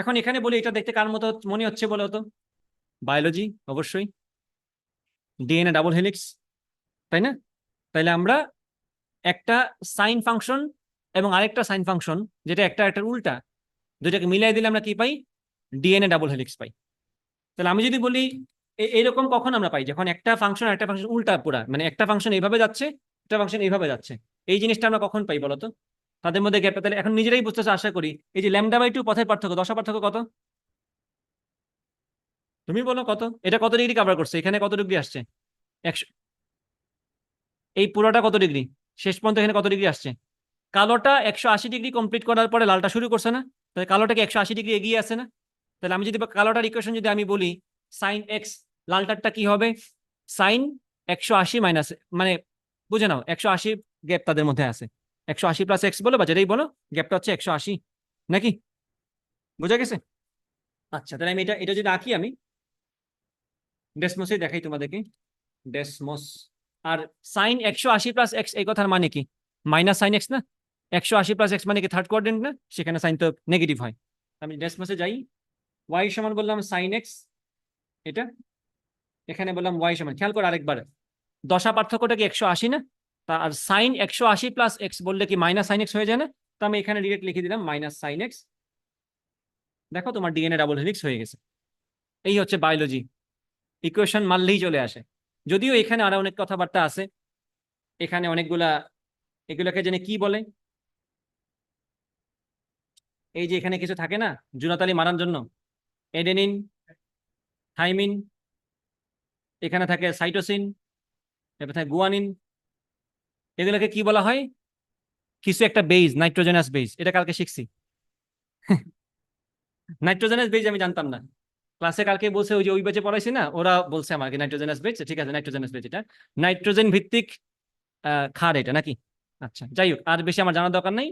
এখন এখানে বলি, এটা দেখতে কার মতো মনে হচ্ছে বলো তো? বায়োলজি অবশ্যই। ডিএনএ ডাবল হেলিক্স তাই না? তাইলে আমরা একটা সাইন ফাংশন এবং আরেকটা সাইন ফাংশন যেটা একটা একটার উল্টা, দুইটাকে মিলাই দিলে আমরা কি পাই? ডিএনএ ডাবল হেলিক্স পাই। তাহলে আমি যদি বলি, এ- এরকম কখন আমরা পাই? যখন একটা ফাংশন একটা ফাংশন উল্টা পুরা মানে একটা ফাংশন এইভাবে যাচ্ছে, একটা ফাংশন এইভাবে যাচ্ছে। এই জিনিসটা আমরা কখন পাই বলতো তাদের মধ্যে গ্যাপ তাহলে এখন নিজেরাই বুঝতেছে, আশা করি। এই যে ল্যামডা বাই টু পথের পার্থক্য, দশা পার্থক্য কত? তুমি বলো কত? এটা কত ডিগ্রি কভার করছে? এখানে কত ডিগ্রি আসছে? একশো। এই পুরোটা কত ডিগ্রি শেষ পর্যন্ত এখানে কত ডিগ্রি আসছে? কালোটা একশো আশি ডিগ্রি কমপ্লিট করার পরে লালটা শুরু করছে না? তাহলে কালোটাকে একশো আশি ডিগ্রি এগিয়ে আছে না? তাহলে আমি যদি কালোটার ইকুয়েশন যদি আমি বলি সাইন এক্স লালটারটা কি হবে? সাইন একশো আশি মাইনাস মানে বুঝে নাও, একশো আশি গ্যাপ তাদের মধ্যে আছে। একশো আশি প্লাস এক্স বলো বা যেটাই বলো গ্যাপটা হচ্ছে একশো আশি। নাকি? বোঝা গেছে? আচ্ছা তাহলে আমি এটা এটা যদি আঁকি আমি। ডেসমোসে দেখাই তোমাদেরকে। ডেসমোস। আর সাইন একশো আশি প্লাস এক্স এই কথার মানে কি? মাইনাস সাইন এক্স না? একশো আশি প্লাস এক্স মানে কি থার্ড কোয়ার্ডেন্ট না? সেখানে সাইন তো নেগেটিভ হয়। আমি ডেসমোসে যাই। ওয়াই সমান বললাম সাইন এক্স এটা? এখানে বললাম ওয়াই সমান। খেয়াল করে আরেকবার। দশা পার্থক্যটা কি একশো আশি না? তা আর সাইন একশো আশি প্লাস এক্স বললে কি মাইনাস সাইন এক্স হয়ে যায় না? তো আমি এখানে ডিরেক্ট লিখে দিলাম মাইনাস সাইন এক্স দেখো তোমার ডিএনএ ডাবল হেলিক্স হয়ে গেছে। এই হচ্ছে বায়োলজি ইকুয়েশন মানলেই চলে আসে। যদিও এখানে আরও অনেক কথাবার্তা আছে। এখানে অনেকগুলা, এগুলোকে জেনে কি বলে? এই যে এখানে কিছু থাকে না? জুনাতালি মারার জন্য। এডেনিন থাইমিন এখানে থাকে সাইটোসিন এরপর থাকে গুয়ানিন এগুলোকে কি বলা হয়? কিছু একটা বেজ নাইট্রোজেনাস বেজ এটা কালকে শিখছি। নাইট্রোজেনাস বেজ আমি জানতাম না। ক্লাসে কালকে বলছে, ওই যে ওই বেচে পড়াইছি না, ওরা বলছে আমাকে নাইট্রোজেনাস বেজ ঠিক আছে নাইট্রোজেনাস বেজ এটা। নাইট্রোজেন ভিত্তিক খার এটা নাকি? আচ্ছা যাই হোক, আর বেশি আমার জানার দরকার নাই।